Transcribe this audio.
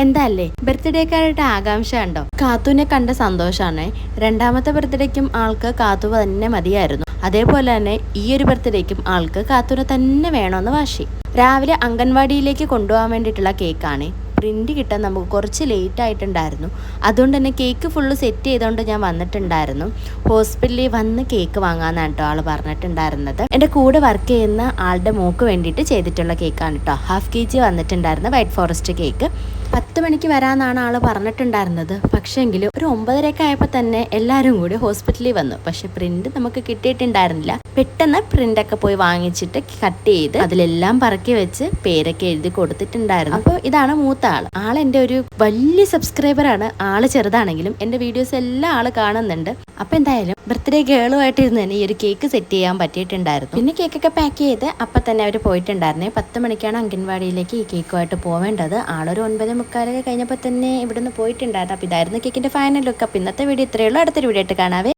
എന്താല്ലേ? ബർത്ത്ഡേക്കാരുടെ ആകാംക്ഷ ഉണ്ടോ കാത്തുവിനെ കണ്ട സന്തോഷാണ്. രണ്ടാമത്തെ ബർത്ത്ഡേക്കും ആൾക്ക് കാത്തു തന്നെ മതിയായിരുന്നു. അതേപോലെ തന്നെ ഈ ഒരു ബർത്ത്ഡേക്കും ആൾക്ക് കാത്തുവിനെ തന്നെ വേണമെന്ന് വാശി. രാവിലെ അംഗൻവാടിയിലേക്ക് കൊണ്ടുപോകാൻ വേണ്ടിയിട്ടുള്ള കേക്കാണ്. പ്രിന്റ് കിട്ടാൻ നമുക്ക് കുറച്ച് ലേറ്റ് ആയിട്ടുണ്ടായിരുന്നു. അതുകൊണ്ട് തന്നെ കേക്ക് ഫുള്ള് സെറ്റ് ചെയ്തുകൊണ്ട് ഞാൻ വന്നിട്ടുണ്ടായിരുന്നു. ഹോസ്പിറ്റലിൽ വന്ന് കേക്ക് വാങ്ങാന്നാണ് കേട്ടോ ആൾ പറഞ്ഞിട്ടുണ്ടായിരുന്നത്. എന്റെ കൂടെ വർക്ക് ചെയ്യുന്ന ആളുടെ മോക്ക് വേണ്ടിയിട്ട് ചെയ്തിട്ടുള്ള കേക്കാണ് കേട്ടോ. ഹാഫ് കെ ജി വന്നിട്ടുണ്ടായിരുന്നു വൈറ്റ് ഫോറസ്റ്റ് കേക്ക് പത്ത് മണിക്ക് വരാമെന്നാണ് ആൾ പറഞ്ഞിട്ടുണ്ടായിരുന്നത്. പക്ഷേങ്കിലും ഒരു ഒമ്പതരയൊക്കെ ആയപ്പോൾ തന്നെ എല്ലാവരും കൂടി ഹോസ്പിറ്റലിൽ വന്നു. പക്ഷെ പ്രിന്റ് നമുക്ക് കിട്ടിയിട്ടുണ്ടായിരുന്നില്ല. പെട്ടെന്ന് പ്രിന്റ് ഒക്കെ പോയി വാങ്ങിച്ചിട്ട് കട്ട് ചെയ്ത് അതിലെല്ലാം പറക്കി വെച്ച് പേരൊക്കെ എഴുതി കൊടുത്തിട്ടുണ്ടായിരുന്നു. അപ്പോൾ ഇതാണ് മൂത്ത ആൾ ആൾ എന്റെ ഒരു വലിയ സബ്സ്ക്രൈബറാണ്. ആൾ ചെറുതാണെങ്കിലും എന്റെ വീഡിയോസ് എല്ലാം ആൾ കാണുന്നുണ്ട്. അപ്പോൾ എന്തായാലും ബർത്ത്ഡേ ഗേളുമായിട്ട് ഇരുന്ന് തന്നെ ഈ ഒരു കേക്ക് സെറ്റ് ചെയ്യാൻ പറ്റിയിട്ടുണ്ടായിരുന്നു. പിന്നെ കേക്കൊക്കെ പാക്ക് ചെയ്ത് അപ്പം തന്നെ അവർ പോയിട്ടുണ്ടായിരുന്നേ. പത്ത് മണിക്കാണ് അംഗൻവാടിയിലേക്ക് ഈ കേക്കുമായിട്ട് പോവേണ്ടത്. ആളൊരു ഒൻപത് മുക്കാലൊക്കെ കഴിഞ്ഞപ്പോൾ തന്നെ ഇവിടുന്ന് പോയിട്ടുണ്ടായിരുന്നു. അപ്പോൾ ഇതായിരുന്നു കേക്കിന്റെ ഫൈനൽ ലുക്ക് അപ്പം ഇന്നത്തെ വീഡിയോ ഇത്രയേ ഉള്ളൂ. അടുത്തൊരു വീഡിയോ ആയിട്ട് കാണാവേ.